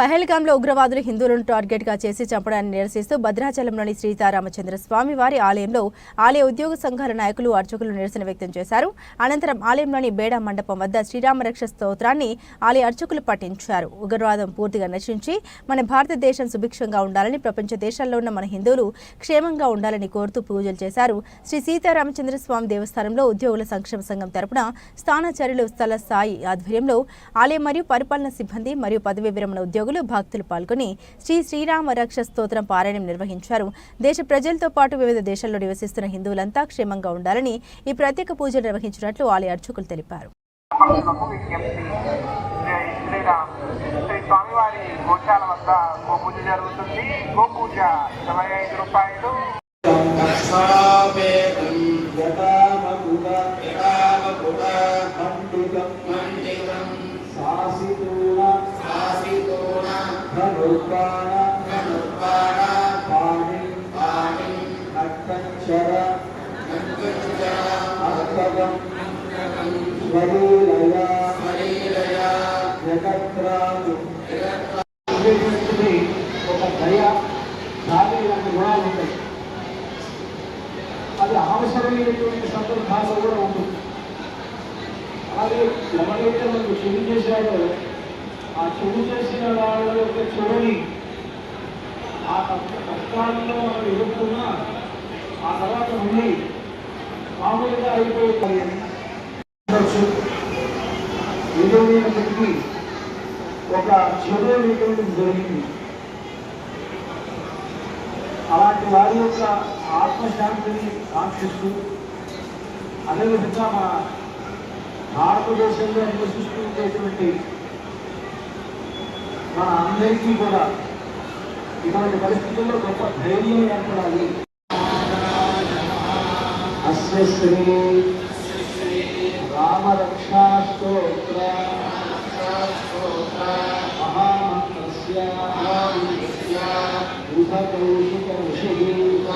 పహల్గాంలో ఉగ్రవాదులు హిందువులను టార్గెట్గా చేసి చంపడాన్ని నిరసిస్తూ భద్రాచలంలోని సీతారామచంద్ర స్వామి వారి ఆలయంలో ఆలయ ఉద్యోగ సంఘాల నాయకులు అర్చకులు నిరసన వ్యక్తం చేశారు. అనంతరం ఆలయంలోని బేడా మండపం వద్ద శ్రీరామరక్ష స్తోత్రాన్ని ఆలయ అర్చకులు పఠించారు. ఉగ్రవాదం పూర్తిగా నశించి మన భారతదేశం సుభిక్షంగా ఉండాలని ప్రపంచ దేశాల్లో ఉన్న మన హిందువులు క్షేమంగా ఉండాలని కోరుతూ పూజలు చేశారు శ్రీ సీతారామచంద్ర స్వామి దేవస్థానంలో ఉద్యోగుల సంక్షేమ సంఘం తరపున స్థానాచార్యులు స్థల సాయి ఆధ్వర్యంలో ఆలయం మరియు పరిపాలన సిబ్బంది మరియు పదవి విరమణ ఉద్యోగులు భక్తులు పాల్గొని శ్రీ శ్రీరామ రక్ష స్తోత్రం పారాయణం నిర్వహించారు. దేశ ప్రజలతో పాటు వివిధ దేశాల్లో నివసిస్తున్న హిందువులంతా క్షేమంగా ఉండాలని ఈ ప్రత్యేక పూజలు నిర్వహించినట్లు ఆలయ అర్చకులు తెలిపారు. స్వామివారి గోశాల వద్ద గోపూజ జరుగుతుంది. గోపూజ ఇరవై ఐదు రూపాయలు. ధనుర్బాణ ధనుర్బాణ పాణి పాణి నట్టంచర మంకుచ అర్థవం స్వలీలయ స్మరీలయ జగత్రాజు ఉండేటువంటిది ఒక దయ జాలి లాంటి గుణాలు ఉంటాయి అది అవసరమైనటువంటి సందర్భాల్లో కూడా ఉంటుంది అలాగే ఎవరైతే మనకు చెడు చేశాడో ఆ చెడు చేసిన వాళ్ళ యొక్క చెడుని ఆ కష్ట కష్టాలలో మనం ఎదుర్కొన్నా ఆ తర్వాత మళ్ళీ మామూలుగా అయిపోయి ఉండొచ్చు ఒక చెడు అనేటువంటిది జరిగింది. అలాంటి వారి యొక్క ఆత్మశాంతిని కాంక్షిస్తూ అదేవిధంగా మన భారతదేశంలో నివసిస్తూ ఉండేటువంటి అందరికీ కూడా ఇటువంటి పరిస్థితుల్లో గొప్ప ధైర్యం ఏర్పడాలి. అశ్వశ్రీ శ్రీ రామరక్షాస్తోత్ర మహామంత్రస్య బుధకౌశిక